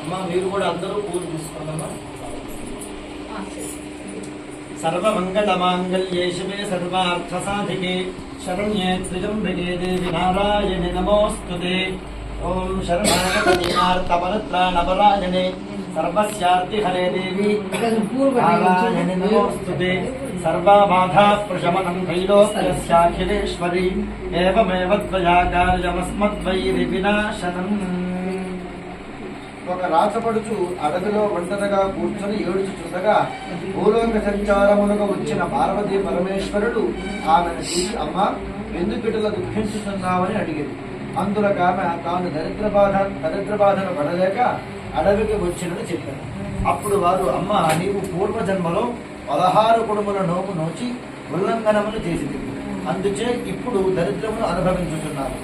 అమ్మా మీరు కూడా అందరూ పూజ తీసుకోండమ్మా సర్వమంగళమాంగళ్యే శివే సర్వార్థసాధికే. शरण्ये त्रिजम्भिके देवि नारायणे नमोऽस्तु ते ॐ शरणागतपरत्राणपरायणे सर्वस्यार्तिहरे देवि। नारायणे नमोऽस्तु ते सर्वाबाधाप्रशमनं त्रैलोक्यस्याखिलेश्वरी एवमेव त्वया कार्यमस्मद्वैरि विनाशनम्। ఒక రాచపడుచు అడవిలో ఒంటరిగా కూర్చొని ఏడుచుచుండగా భూలోక సంచారమునకు వచ్చిన పార్వతీ పరమేశ్వరుడు ఆమెను చూసి అమ్మ ఎందుకు దుఃఖించుతున్నావని అడిగింది. అందులకు ఆమె తాను దరిద్ర బాధ దరిద్ర బాధను పడలేక అడవికి వచ్చినని చెప్పాను అప్పుడు వారు అమ్మ నీవు పూర్వజన్మలో పదహారు కుడుముల నోము నోచి ఉల్లంఘనములు చేసింది. అందుచే ఇప్పుడు దరిద్రమును అనుభవించుతున్నారు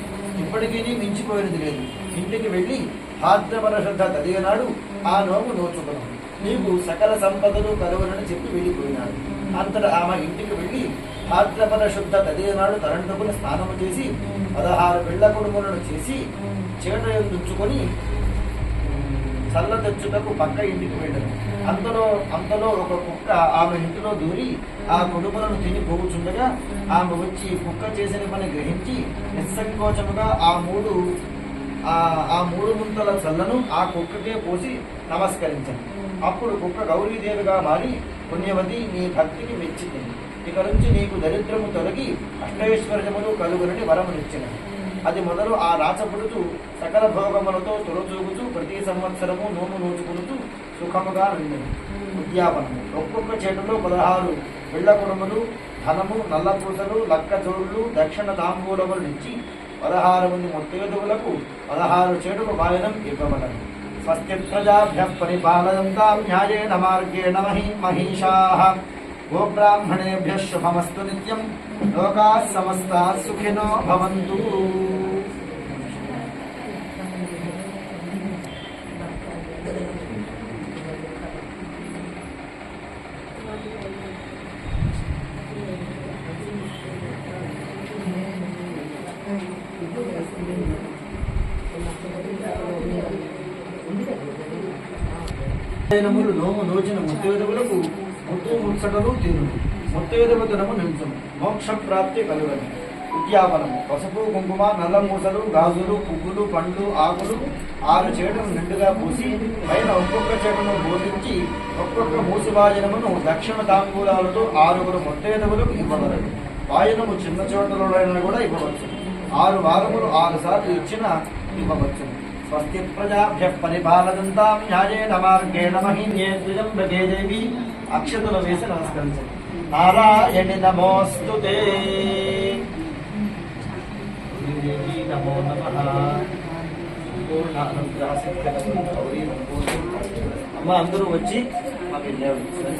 ఇప్పటికీ మించిపోయినది లేదు. ఇంటికి వెళ్ళి భాద్రపర శ్రద్ధ తదిగనాడు ఆ నోము నోచుకును నీకు సకల సంపదలు కలువనని చెప్పి వెళ్ళిపోయినాడు. అంతట ఆమె ఇంటికి వెళ్ళి భాద్రపర శుద్ధ తదిగనాడు తరంటుకుని స్నానము చేసి పదహారు పిళ్ళ కుడుములను చేసి చేట ఉంచుకొని చల్ల తెచ్చుటకు పక్క ఇంటికి వెళ్ళను అంతలో అంతలో ఒక కుక్క ఆమె ఇంటిలో దూరి ఆ కుటుంబలను తిని పోగుచుండగా ఆమె వచ్చి కుక్క చేసిన పని గ్రహించి నిస్సంకోచముగా ఆ మూడు ఆ ఆ మూడు ముంతల చల్లను ఆ కుక్కకే పోసి నమస్కరించను అప్పుడు కుక్క గౌరీదేవిగా మారి పుణ్యవతి నీ భక్తికి మెచ్చింది ఇక నుంచి నీకు దరిద్రము తొలగి అష్టైశ్వర్యములు కలుగునని వరమునిచ్చినది అది మొదలు ఆ రాచపుడుతూ సకల భోగములతో తొలచూగుతూ ప్రతి సంవత్సరము నోము నోచుకుంటూ సుఖముగా నిండింది ఉద్యాపనము. ఒక్కొక్క చెట్టులో పదహారు పిళ్ళ కుడుములు ధనము నల్లపూసలు లక్క జోడులు దక్షిణ తాంబూలములు నుంచి పదహారు మంది ముత్తేదువులకు పదహారు చెడుకు వాయనం ఇవ్వబడను. స్వస్తి ప్రజాభ్య పరిపాలయంతాం న్యాయేన మార్గేణ మహీ మహిషా. గోబ్రాహ్మణేభ్య శుభమస్తు నిత్యం. లోకా సమస్త సుఖినో భవంతు. Thank you. నములు నోము నోచిన ముత్తేదవులకు ముత్తు ముచ్చటలు తిరుగు ముత్తేదవతనము నిలుచును మోక్ష ప్రాప్తి కలుగను. ఉద్యాపనము పసుపు కుంకుమ నల్ల మూసలు గాజులు పువ్వులు పండ్లు ఆకులు ఆరు చేటను నిండుగా పూసి పైన ఒక్కొక్క చేటను బోధించి ఒక్కొక్క మూసి వాయనమును దక్షిణ తాంబూలాలతో ఆరుగురు ముత్తేదవులకు ఇవ్వగలరు వాయనము చిన్న చోటలో కూడా ఇవ్వవచ్చు. ఆరు వారములు ఆరు సార్లు ఇచ్చిన ఇవ్వవచ్చు స్వస్తి ప్రజాభ్య పరిపాలనంతాం న్యాయేన మార్గేణ మహిన్యే ద్విజంబకే దేవి. అక్షతుల వేసి నమస్కరించండి. నారాయణి నమోస్తు నమో నమ. అమ్మ అందరూ వచ్చి మాకు